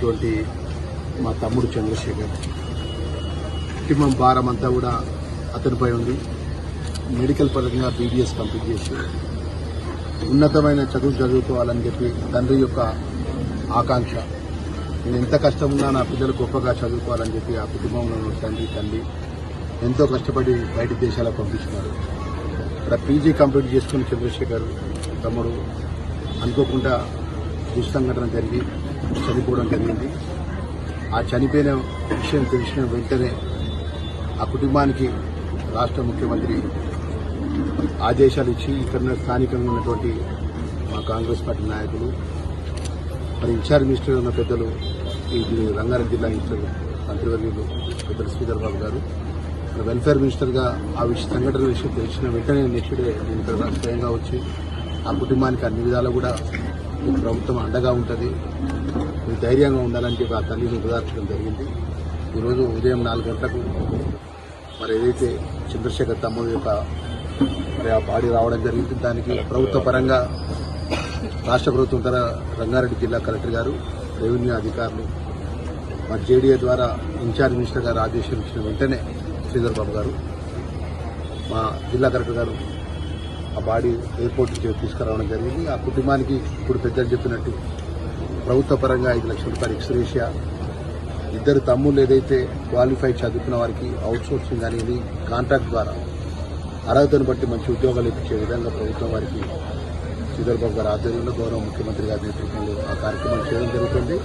ఉన్నటువంటి మా తమ్ముడు చంద్రశేఖర్. కుటుంబం భారం అంతా కూడా అతనిపై ఉంది. మెడికల్ పరంగా బీబీఎస్ కంప్లీట్ చేసి ఉన్నతమైన చదువు చదువుకోవాలని చెప్పి తండ్రి యొక్క ఆకాంక్ష. నేను ఎంత కష్టం ఉన్నా నా పిల్లలు గొప్పగా చదువుకోవాలని చెప్పి ఆ కుటుంబంలో తండ్రి తల్లి ఎంతో కష్టపడి బయట దేశాలకు పంపించినారు ఇక్కడ పీజీ కంప్లీట్ చేసుకుని చంద్రశేఖర్ తమ్ముడు అనుకోకుండా దుస్సంఘటన జరిగి చనిపోవడం జరిగింది. ఆ చనిపోయిన విషయం తెలిసిన వెంటనే ఆ కుటుంబానికి రాష్ట్ర ముఖ్యమంత్రి ఆదేశాలు ఇచ్చి ఇక్కడ స్థానికంగా ఉన్నటువంటి మా కాంగ్రెస్ పార్టీ నాయకులు మరి ఇన్ఛార్జ్ మినిస్టర్ ఉన్న పెద్దలు ఈ రంగారెడ్డి జిల్లా ఇన్ఛార్జ్ మంత్రివర్యులు పెద్దలు శ్రీధర్ బాబు గారు వెల్ఫేర్ మినిస్టర్గా ఆ విషయ సంఘటన విషయం తెలిసిన వెంటనే నెక్స్ట్ డే నేను ఇక్కడ స్వయంగా వచ్చి ఆ కుటుంబానికి అన్ని విధాలు కూడా ప్రభుత్వం అండగా ఉంటుంది. మీరు ధైర్యంగా ఉండాలని చెప్పి ఆ తల్లిని ఉదార్చడం జరిగింది. ఈరోజు ఉదయం నాలుగు గంటలకు మరి ఏదైతే చంద్రశేఖర్ తమ్ముడు యొక్క మరి ఆ బాడీ రావడం జరిగింది. దానికి ప్రభుత్వ పరంగా రాష్ట్ర ప్రభుత్వం తర రంగారెడ్డి జిల్లా కలెక్టర్ గారు రెవెన్యూ అధికారులు మరి జేడీఏ ద్వారా ఇన్ఛార్జ్ మినిస్టర్ గారు ఆదేశాలు ఇచ్చిన వెంటనే శ్రీధర్ బాబు గారు మా జిల్లా కలెక్టర్ గారు ఆ బాడీ ఎయిర్పోర్ట్ నుంచి తీసుకురావడం జరిగింది. ఆ కుటుంబానికి ఇప్పుడు పెద్దలు చెప్పినట్టు ప్రభుత్వ పరంగా ఐదు లక్షల రూపాయలు ఎక్స్రేషియా ఇద్దరు తమ్ముళ్ళు ఏదైతే క్వాలిఫై చదువుకున్న వారికి అవుట్ సోర్సింగ్ అనేది కాంట్రాక్ట్ ద్వారా అర్హతను బట్టి మంచి ఉద్యోగాలు ఇప్పించే విధంగా ప్రభుత్వం వారికి శ్రీధర్ బాబు గారి ఆధ్వర్యంలో గౌరవ ముఖ్యమంత్రి గారి నేతృత్వంలో ఆ కార్యక్రమం చేయడం జరుగుతుంది.